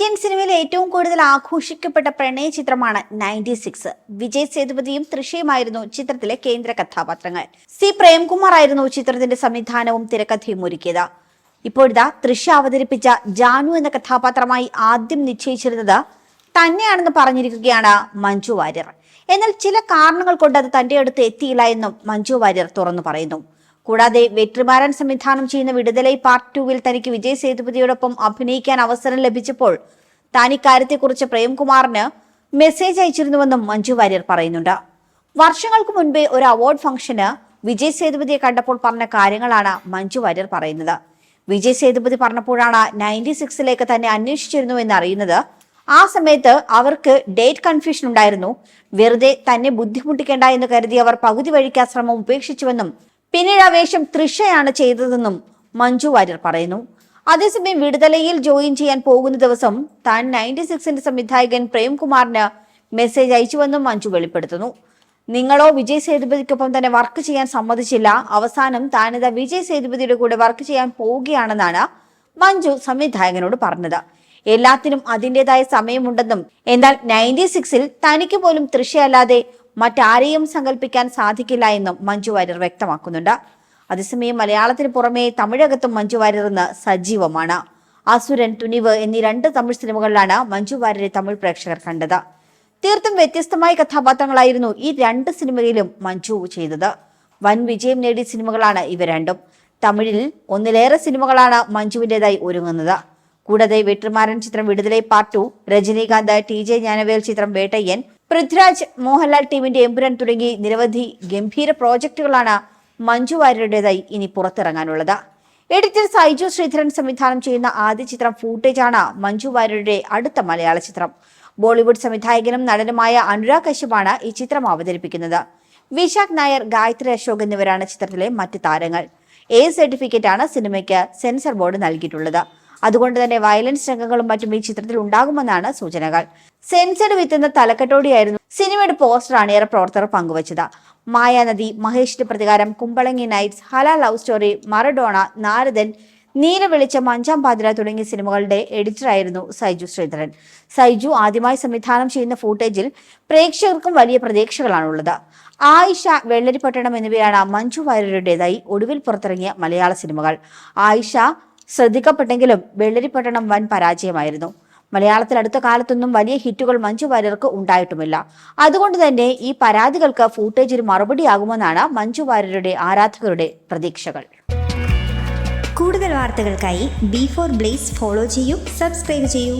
Indian സിനിമയിൽ ഏറ്റവും കൂടുതൽ ആഘോഷിക്കപ്പെട്ട പ്രണയ ചിത്രമാണ് നയന്റി സിക്സ്. വിജയ് സേതുപതിയും തൃശയുമായിരുന്നു ചിത്രത്തിലെ കേന്ദ്ര കഥാപാത്രങ്ങൾ. സി പ്രേംകുമാർ ആയിരുന്നു ചിത്രത്തിന്റെ സംവിധാനവും തിരക്കഥയും ഒരുക്കിയത്. ഇപ്പോഴിതാ തൃശ അവതരിപ്പിച്ച ജാനു എന്ന കഥാപാത്രമായി ആദ്യം നിശ്ചയിച്ചിരുന്നത് തന്നെയാണെന്ന് പറഞ്ഞിരിക്കുകയാണ് മഞ്ജു വാര്യർ. എന്നാൽ ചില കാരണങ്ങൾ കൊണ്ട് അത് തന്റെ അടുത്ത് എത്തിയില്ല എന്നും മഞ്ജു വാര്യർ തുറന്നു പറയുന്നു. കൂടാതെ വെട്രിമാരൻ സംവിധാനം ചെയ്യുന്ന വിടുതലൈ പാർട്ട് ടൂവിൽ തനിക്ക് വിജയ് സേതുപതിയോടൊപ്പം അഭിനയിക്കാൻ അവസരം ലഭിച്ചപ്പോൾ താൻ ഇക്കാര്യത്തെക്കുറിച്ച് പ്രേംകുമാറിന് മെസ്സേജ് അയച്ചിരുന്നുവെന്നും മഞ്ജു വാര്യർ പറയുന്നുണ്ട്. വർഷങ്ങൾക്ക് മുൻപേ ഒരു അവാർഡ് ഫംഗ്ഷന് വിജയ് സേതുപതിയെ കണ്ടപ്പോൾ പറഞ്ഞ കാര്യങ്ങളാണ് മഞ്ജു വാര്യർ പറയുന്നത്. വിജയ് സേതുപതി പറഞ്ഞപ്പോഴാണ് നയന്റി സിക്സിലേക്ക് തന്നെ അന്വേഷിച്ചിരുന്നു എന്ന് അറിയുന്നത് ആ സമയത്ത് അവർക്ക് ഡേറ്റ് കൺഫ്യൂഷൻ ഉണ്ടായിരുന്നു. വെറുതെ തന്നെ ബുദ്ധിമുട്ടിക്കേണ്ട എന്ന് കരുതി അവർ പകുതി വഴിക്ക് ആ ശ്രമം ഉപേക്ഷിച്ചുവെന്നും പിന്നീട് ആ വേഷം തൃഷയാണ് ചെയ്തതെന്നും മഞ്ജു വാര്യർ പറയുന്നു. അതേസമയം വിടുതലയിൽ ജോയിൻ ചെയ്യാൻ പോകുന്ന ദിവസം താൻ നയന്റി സിക്സിന്റെ സംവിധായകൻ പ്രേംകുമാറിന് മെസ്സേജ് അയച്ചുവെന്നും മഞ്ജു വെളിപ്പെടുത്തുന്നു. നിങ്ങളോ വിജയ് സേതുപതിക്കൊപ്പം തന്നെ വർക്ക് ചെയ്യാൻ സമ്മതിച്ചില്ല. അവസാനം താനിത വിജയ് സേതുപതിയുടെ കൂടെ വർക്ക് ചെയ്യാൻ പോവുകയാണെന്നാണ് മഞ്ജു സംവിധായകനോട് പറഞ്ഞത്. എല്ലാത്തിനും അതിന്റെതായ സമയമുണ്ടെന്നും എന്നാൽ നയന്റി സിക്സിൽ തനിക്ക് പോലും തൃശയല്ലാതെ മറ്റാരെയും സങ്കല്പിക്കാൻ സാധിക്കില്ല എന്നും മഞ്ജു വാര്യർ വ്യക്തമാക്കുന്നുണ്ട്. അതേസമയം മലയാളത്തിന് പുറമെ തമിഴകത്തും മഞ്ജു വാര്യർ ഇന്ന് സജീവമാണ്. അസുരൻ തുനിവ് എന്നീ രണ്ട് തമിഴ് സിനിമകളിലാണ് മഞ്ജു വാര്യരെ തമിഴ് പ്രേക്ഷകർ കണ്ടത്. തീർത്തും വ്യത്യസ്തമായ കഥാപാത്രങ്ങളായിരുന്നു ഈ രണ്ട് സിനിമയിലും മഞ്ജു ചെയ്തത്. വൻ വിജയം നേടിയ സിനിമകളാണ് ഇവ രണ്ടും. തമിഴിൽ ഒന്നിലേറെ സിനിമകളാണ് മഞ്ജുവിന്റെതായി ഒരുങ്ങുന്നത്. കൂടാതെ വെട്ടിമാരൻ ചിത്രം Viduthalai part two Rajinikanth T J Gnanavel ചിത്രം വേട്ടയ്യൻ പൃഥ്വിരാജ് മോഹൻലാൽ ടീമിന്റെ എമ്പുരൻ തുടങ്ങി നിരവധി ഗംഭീര പ്രോജക്റ്റുകളാണ് മഞ്ജു വാര്യരുടേതായി ഇനി പുറത്തിറങ്ങാനുള്ളത്. എഡിറ്റർ സൈജു ശ്രീധരൻ സംവിധാനം ചെയ്യുന്ന ആദ്യ ചിത്രം ഫൂട്ടേജാണ് മഞ്ജു വാര്യരുടെ അടുത്ത മലയാള ചിത്രം. ബോളിവുഡ് സംവിധായകനും നടനുമായ അനുരാഗ് കശ്യപാണ് ഈ ചിത്രം അവതരിപ്പിക്കുന്നത്. വിശാഖ് നായർ ഗായത്രി അശോക് എന്നിവരാണ് ചിത്രത്തിലെ മറ്റ് താരങ്ങൾ. എ സർട്ടിഫിക്കറ്റ് ആണ് സിനിമയ്ക്ക് സെൻസർ ബോർഡ് നൽകിയിട്ടുള്ളത്. അതുകൊണ്ട് തന്നെ വയലൻസ് രംഗങ്ങളും മറ്റും ഈ ചിത്രത്തിൽ ഉണ്ടാകുമെന്നാണ് സൂചനകൾ. സെൻസഡ് വിത്തുന്ന തലക്കെട്ടോടെയായിരുന്നു സിനിമയുടെ പോസ്റ്ററാണ് ഏറെ പ്രവർത്തകർ പങ്കുവച്ചത്. മായാനദി മഹേഷിന്റെ പ്രതികാരം Kumbalangi nights Hala love story Maradona Naradan Neela Velicham അഞ്ചാം പാതിര തുടങ്ങിയ സിനിമകളുടെ എഡിറ്ററായിരുന്നു സൈജു ശ്രീധരൻ. സൈജു ആദ്യമായി സംവിധാനം ചെയ്യുന്ന ഫൂട്ടേജിൽ പ്രേക്ഷകർക്കും വലിയ പ്രതീക്ഷകളാണുള്ളത്. ആയിഷ വെള്ളരിപ്പട്ടണം എന്നിവയാണ് മഞ്ജു വാര്യരുടേതായി ഒടുവിൽ പുറത്തിറങ്ങിയ മലയാള സിനിമകൾ. ആയിഷ ശ്രദ്ധിക്കപ്പെട്ടെങ്കിലും വെള്ളരിപ്പട്ടണം വൻ പരാജയമായിരുന്നു. മലയാളത്തിൽ അടുത്ത കാലത്തൊന്നും വലിയ ഹിറ്റുകൾ മഞ്ജു വാര്യർക്ക് ഉണ്ടായിട്ടുമില്ല. അതുകൊണ്ട് തന്നെ ഈ പരാതികൾക്ക് ഫൂട്ടേജിന് മറുപടിയാകുമെന്നാണ് മഞ്ജു വാര്യരുടെ ആരാധകരുടെ പ്രതീക്ഷകൾ. കൂടുതൽ വാർത്തകൾക്കായി ബി ഫോർ ബ്ലേസ് ഫോളോ ചെയ്യൂ സബ്സ്ക്രൈബ് ചെയ്യൂ.